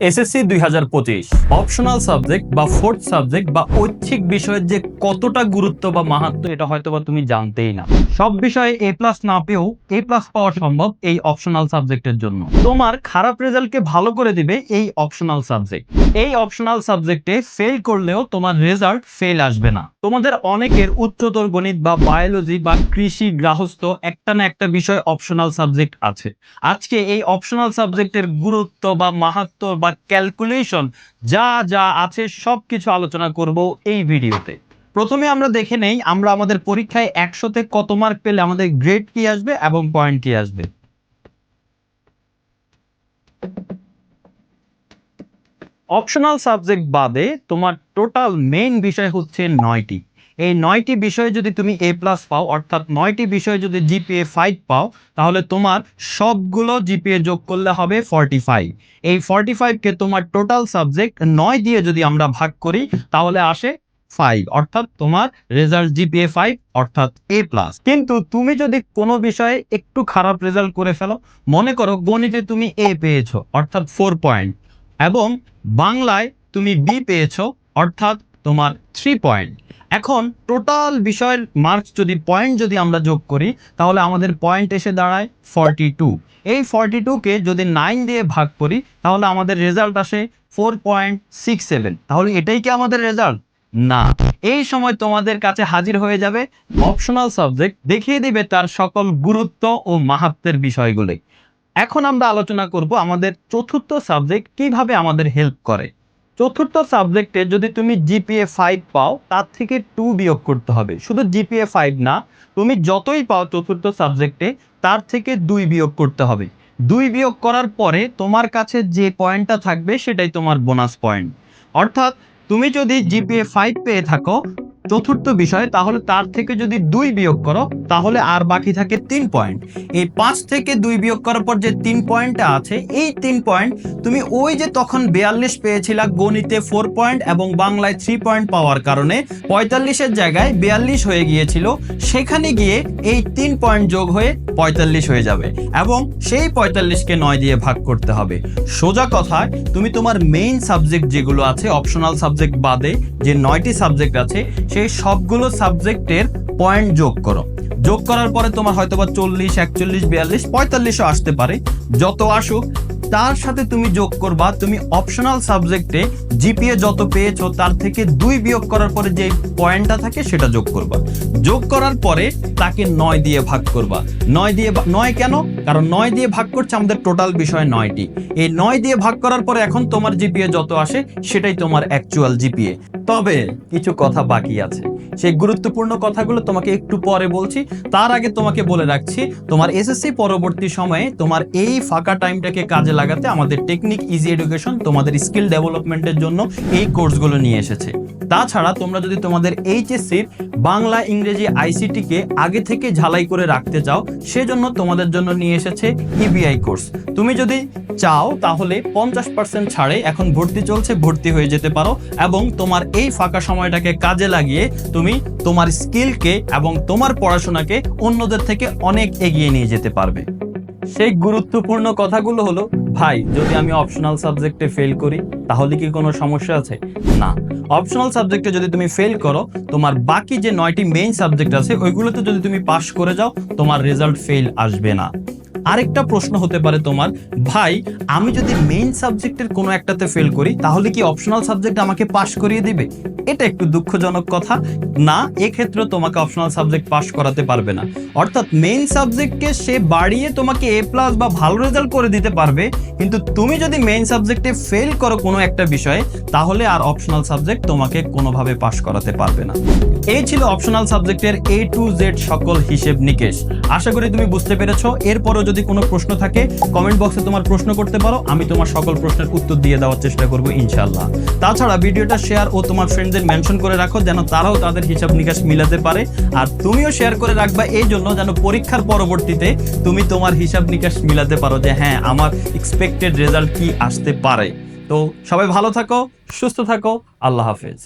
SSC দুই হাজার পঁচিশ। অপশনাল সাবজেক্ট বা ফোর্থ সাবজেক্ট বা ঐচ্ছিক বিষয়ের যে কতটা গুরুত্ব বা মাহাত্ম এটা হয়তো বা তুমি জানতেই না। সব বিষয়ে এ প্লাস না পেয়েও এ প্লাস পাওয়া সম্ভব এই অপশনাল সাবজেক্টের জন্য। তোমার খারাপ রেজাল্টকে ভালো করে দিবে এই অপশনাল সাবজেক্ট এই অপশনাল সাবজেক্টে ফেল করলেও তোমার রেজাল্ট ফেল আসবে না। তোমাদের অনেকের উচ্চতর গণিত বা বায়োলজি বা কৃষি গ্রাহস্থ একটা না একটা বিষয় অপশনাল সাবজেক্ট আছে। আজকে এই অপশনাল সাবজেক্টের গুরুত্ব বা মাহাত্ম বা ক্যালকুলেশন যা যা আছে সব কিছু আলোচনা করব এই ভিডিওতে প্রথমে আমরা দেখে নেই, আমরা আমাদের পরীক্ষায় একশোতে কত মার্ক পেলে আমাদের গ্রেড কি আসবে এবং পয়েন্ট কি আসবে? অপশনাল সাবজেক্ট বাদে তোমার টোটাল মেইন বিষয় হচ্ছে নয়টি। এই নয়টি বিষয়ে যদি তুমি এ প্লাস পাও, অর্থাৎ নয়টি বিষয়ে যদি জিপিএ ফাইভ পাও, তাহলে তোমার সবগুলো জিপিএ যোগ করলে হবে ফর্টি ফাইভ এই ফর্টি ফাইভকে তোমার টোটাল সাবজেক্ট নয় দিয়ে যদি আমরা ভাগ করি, তাহলে আসে ফাইভ অর্থাৎ তোমার রেজাল্ট জিপিএ ফাইভ অর্থাৎ এ প্লাস কিন্তু তুমি যদি কোনো বিষয়ে একটু খারাপ রেজাল্ট করে ফেলো, মনে করো গণিতে তুমি এ পেয়েছ, অর্থাৎ ফোর পয়েন্ট এবং বাংলায় তুমি বি পেয়েছ, অর্থাৎ তোমার থ্রি পয়েন্ট এখন টোটাল বিষয়ের মার্কস যদি পয়েন্ট যদি আমরা যোগ করি, তাহলে আমাদের পয়েন্ট এসে দাঁড়ায় ফর্টি টু এই ফর্টি টুকে যদি নাইন দিয়ে ভাগ করি, তাহলে আমাদের রেজাল্ট আসে ফোর পয়েন্ট সিক্স সেভেন তাহলে এটাই কি আমাদের রেজাল্ট না। এই সময় তোমাদের কাছে হাজির হয়ে যাবে অপশনাল সাবজেক্ট দেখিয়ে দিবে তার সকল গুরুত্ব ও মাহাত্মের বিষয়গুলি। এখন আমরা আলোচনা করব আমাদের চতুর্থ সাবজেক্ট কীভাবে আমাদের হেল্প করে। চতুর্থ সাবজেক্টে যদি তুমি জিপিএ ফাইভ পাও, তার থেকে টু বিয়োগ করতে হবে। শুধু জিপিএ ফাইভ না, তুমি যতই পাও চতুর্থ সাবজেক্টে তার থেকে দুই বিয়োগ করতে হবে। দুই বিয়োগ করার পরে তোমার কাছে যে পয়েন্টটা থাকবে, সেটাই তোমার বোনাস পয়েন্ট অর্থাৎ তুমি যদি জিপিএ ফাইভ পেয়ে থাকো চতুর্থ বিষয়, তাহলে তার থেকে যদি দুই বিয়োগ করো, তাহলে আর বাকি থাকে তিন পয়েন্ট। এই পাঁচ থেকে দুই বিয়োগ করার পর যে তিন পয়েন্টটা আছে, এই তিন পয়েন্ট তুমি ওই যে তখন বিয়াল্লিশ পেয়েছিলা গণিতে ফোর পয়েন্ট এবং বাংলায় থ্রি পয়েন্ট পাওয়ার কারণে পঁয়তাল্লিশের জায়গায় বিয়াল্লিশ হয়ে গিয়েছিল, সেখানে গিয়ে এই তিন পয়েন্ট যোগ হয়ে পঁয়তাল্লিশ হয়ে যাবে এবং সেই পঁয়তাল্লিশকে নয় দিয়ে ভাগ করতে হবে। সোজা কথায়, তুমি তোমার মেইন সাবজেক্ট যেগুলো আছে অপশনাল সাবজেক্ট বাদে যে নয়টি সাবজেক্ট আছে সেই সবগুলো সাবজেক্টের পয়েন্ট যোগ করো। যোগ করার পরে তোমার হয়তো বা চল্লিশ, একচল্লিশ, বিয়াল্লিশ, পঁয়তাল্লিশও আসতে পারে। যত আসুক তার সাথে তুমি যোগ করবা, তুমি অপশনাল সাবজেক্টে জিপিএ যত পেয়েছ, তার থেকে দুই বিয়োগ করার পরে যে পয়েন্টটা থাকে, সেটা যোগ করবা। যোগ করার পরে তাকে নয় দিয়ে ভাগ করবা। নয় দিয়ে নয় কেন? কারণ নয় দিয়ে ভাগ করছে আমাদের টোটাল বিষয় নয়টি। এই নয় দিয়ে ভাগ করার পরে এখন তোমার জিপিএ যত আসে, সেটাই তোমার অ্যাকচুয়াল জিপিএ তবে কিছু কথা বাকি আছে। সেই গুরুত্বপূর্ণ কথাগুলো তোমাকে একটু পরে বলছি। তার আগে তোমাকে বলে রাখছি, তোমার এসএসসি পরবর্তী সময়ে তোমার এই ফাঁকা টাইমটাকে কাজে লাগাতে আমাদের টেকনিক ইজি এডুকেশন তোমাদের স্কিল ডেভেলপমেন্টের জন্য এই কোর্সগুলো নিয়ে এসেছে। তাছাড়া তোমরা যদি তোমাদের এইচএসসির বাংলা ইংরেজি আইসিটিকে আগে থেকে ঝালাই করে রাখতে চাও, সেজন্য তোমাদের জন্য নিয়ে এসেছে ইবিআই কোর্স। তুমি যদি চাও তাহলে পঞ্চাশ পার্সেন্ট ছাড়ে এখন ভর্তি চলছে, ভর্তি হয়ে যেতে পারো এবং তোমার এই ফাঁকা সময়টাকে কাজে লাগিয়ে তুমি তোমার স্কিলকে এবং তোমার পড়াশোনাকে অন্যদের থেকে অনেক এগিয়ে নিয়ে যেতে পারবে। সেই গুরুত্বপূর্ণ কথাগুলো হলো, ভাই, যদি আমি অপশনাল সাবজেক্টে ফেল করি, তাহলে কি কোনো সমস্যা আছে? না। অপশনাল সাবজেক্টে যদি তুমি ফেল করো, তোমার বাকি যে নয়টি মেইন সাবজেক্ট আছে, ওইগুলোতে যদি তুমি পাশ করে যাও, তোমার রেজাল্ট ফেল আসবে না। আরেকটা প্রশ্ন হতে পারে তোমার, ভাই, আমি যদি মেইন সাবজেক্টের কোনো একটাতে ফেল করি, তাহলে কি অপশনাল সাবজেক্ট আমাকে পাশ করিয়ে দিবে? এটা একটু দুঃখজনক কথা। না, এক্ষেত্রে তোমাকে অপশনাল সাবজেক্ট পাশ করাতে পারবে না। অর্থাৎ মেইন সাবজেক্টকে সে বাড়িয়ে তোমাকে এ প্লাস বা ভালো রেজাল্ট করে দিতে পারবে, কিন্তু তুমি যদি মেইন সাবজেক্টে ফেল করো কোনো একটা বিষয়ে, তাহলে আর অপশনাল সাবজেক্ট তোমাকে কোনোভাবে পাশ করাতে পারবে না। এই ছিল অপশনাল সাবজেক্টের এ টু জেড সকল হিসেব নিকেশ। আশা করি তুমি বুঝতে পেরেছ। এরপরও যদি কোনো প্রশ্ন থাকে কমেন্ট বক্সে তোমার প্রশ্ন করতে পারো, আমি তোমার সকল প্রশ্নের উত্তর দিয়ে দেওয়ার চেষ্টা করব ইনশাল্লাহ তাছাড়া ভিডিওটা শেয়ার ও তোমার ফ্রেন্ডদের মেনশন করে রাখো, যেন তারাও তাদের হিসাব নিকাশ মিলাতে পারে। আর তুমিও শেয়ার করে রাখবা এই জন্য যেন পরীক্ষার পরবর্তীতে তুমি তোমার হিসাব নিকাশ মিলাতে পারো যে হ্যাঁ আমার এক্সপেক্টেড রেজাল্ট কি আসতে পারে। তো সবাই ভালো থাকো, সুস্থ থাকো, আল্লাহ হাফেজ।